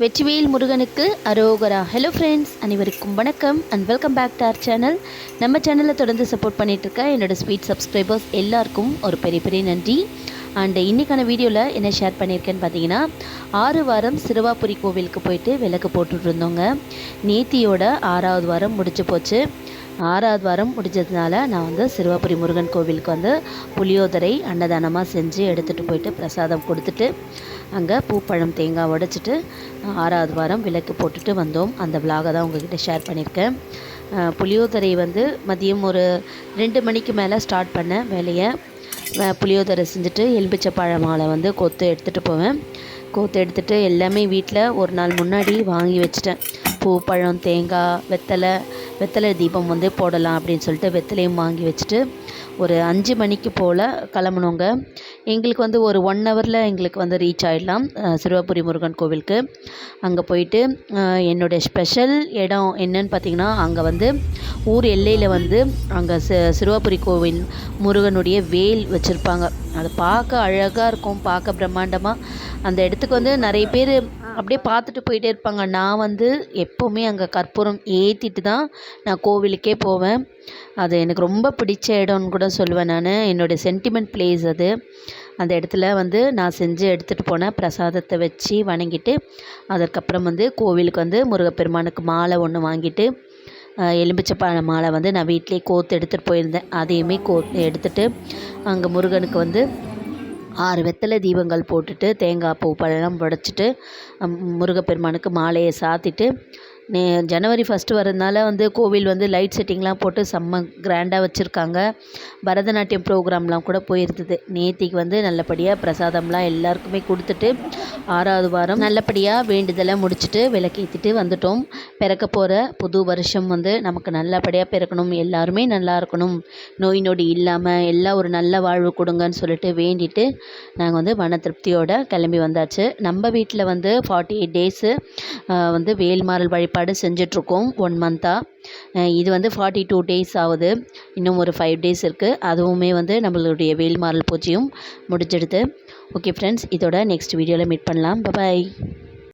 வெற்றிவேல் முருகனுக்கு அரோகரா. Hello friends அனைவருக்கும் வணக்கம் and welcome back to our channel நம்ம சேனலில் தொடர்ந்து சப்போர்ட் பண்ணிகிட்டு இருக்க என்னோட ஸ்வீட் சப்ஸ்கிரைபர்ஸ் எல்லாருக்கும் ஒரு பெரிய பெரிய நன்றி. அண்டு இன்றைக்கான வீடியோவில் என்ன ஷேர் பண்ணியிருக்கேன்னு பார்த்தீங்கன்னா ஆறு வாரம் சிறுவாபுரி கோவிலுக்கு போயிட்டு விளக்கு போட்டுட்டு இருந்தோங்க. நேத்தியோட ஆறாவது வாரம் முடிச்சு போச்சு. ஆறாவது வாரம் முடிஞ்சதுனால நான் வந்து சிறுவாபுரி முருகன் கோவிலுக்கு வந்து புளியோதரை அன்னதானமாக செஞ்சு எடுத்துகிட்டு போயிட்டு பிரசாதம் கொடுத்துட்டு அங்கே பூப்பழம் தேங்காய் உடைச்சிட்டு ஆறாவது வாரம் விளக்கு போட்டுட்டு வந்தோம். அந்த விலாகை தான் உங்ககிட்ட ஷேர் பண்ணியிருக்கேன். புளியோதரை வந்து மதியம் ஒரு ரெண்டு மணிக்கு மேலே ஸ்டார்ட் பண்ண வேலையை புளியோதரை செஞ்சுட்டு எலும்பிச்சை பழ மாலை வந்து கொத்து எடுத்துகிட்டு போவேன். கோத்து எடுத்துகிட்டு எல்லாமே வீட்டில் ஒரு நாள் முன்னாடி வாங்கி வச்சிட்டேன். பூ பழம் தேங்காய் வெத்தலை வெத்தலை தீபம் வந்து போடலாம் அப்படின்னு சொல்லிட்டு வெத்தலையும் வாங்கி வச்சுட்டு ஒரு அஞ்சு மணிக்கு போல் கிளம்புனோங்க. எங்களுக்கு வந்து ஒரு ஒன் ஹவரில் எங்களுக்கு வந்து ரீச் ஆகிடலாம் சிறுவாபுரி முருகன் கோவிலுக்கு. அங்கே போயிட்டு என்னுடைய ஸ்பெஷல் இடம் என்னன்னு பார்த்தீங்கன்னா அங்கே வந்து ஊர் எல்லையில் வந்து அங்கே சி சிறுவாபுரி கோவில் முருகனுடைய வேல் வச்சுருப்பாங்க. அது பார்க்க அழகாக இருக்கும் பார்க்க பிரம்மாண்டமாக அந்த இடத்துக்கு வந்து நிறைய பேர் அப்படியே பார்த்துட்டு போயிட்டே இருப்பாங்க. நான் வந்து எப்போவுமே அங்கே கற்பூரம் ஏற்றிட்டு தான் நான் கோவிலுக்கே போவேன். அது எனக்கு ரொம்ப பிடிச்ச இடம்னு கூட சொல்லுவேன் நான். என்னுடைய சென்டிமெண்ட் பிளேஸ் அது. அந்த இடத்துல வந்து நான் செஞ்சு எடுத்துகிட்டு போனேன் பிரசாதத்தை வச்சு வணங்கிட்டு அதற்கப்புறம் வந்து கோவிலுக்கு வந்து முருகப்பெருமானுக்கு மாலை ஒன்று வாங்கிட்டு எலும்பிச்சப்பான மாலை வந்து நான் வீட்டிலே கோத்து எடுத்துகிட்டு போயிருந்தேன். அதையுமே கோத்து எடுத்துகிட்டு அங்கே முருகனுக்கு வந்து ஆறு வெத்தலை தீபங்கள் போட்டுட்டு தேங்காய் பூ பழம் உடைச்சிட்டு முருகப்பெருமானுக்கு மாலையை சாத்திட்டு நே ஜனவரி ஃபஸ்ட்டு வரதுனால வந்து கோவில் வந்து லைட் செட்டிங்லாம் போட்டு செம்ம கிராண்டாக வச்சுருக்காங்க. பரதநாட்டியம் ப்ரோக்ராம்லாம் கூட போயிருந்தது. நேத்திக்கு வந்து நல்லபடியாக பிரசாதம்லாம் எல்லாருக்குமே கொடுத்துட்டு ஆறாவது வாரம் நல்லபடியாக வேண்டுதலை முடிச்சுட்டு விளக்கேற்றிட்டு வந்துட்டோம். பிறக்க போகிற புது வருஷம் வந்து நமக்கு நல்லபடியாக பிறக்கணும். எல்லாருமே நல்லா இருக்கணும். நோய் நொடி இல்லாமல் எல்லாம் ஒரு நல்ல வாழ்வு கொடுங்கன்னு சொல்லிட்டு வேண்டிட்டு நாங்கள் வந்து மன திருப்தியோடு கிளம்பி வந்தாச்சு. நம்ம வீட்டில் வந்து ஃபார்ட்டி எயிட் டேஸு வந்து வேல்மாறல் வழிபாடு செஞ்சிட்ருக்கோம் ஒன் மந்த்தாக இது வந்து ஃபார்ட்டி டூ டேஸ் ஆகுது. இன்னும் ஒரு ஃபைவ் டேஸ் இருக்குது அதுவுமே வந்து நம்மளுடைய வேல்மாறல் பூஜையும் முடிஞ்சிடுது. ஓகே ஃப்ரெண்ட்ஸ் இதோட நெக்ஸ்ட் வீடியோவில் மீட் பண்ணலாம். Bye bye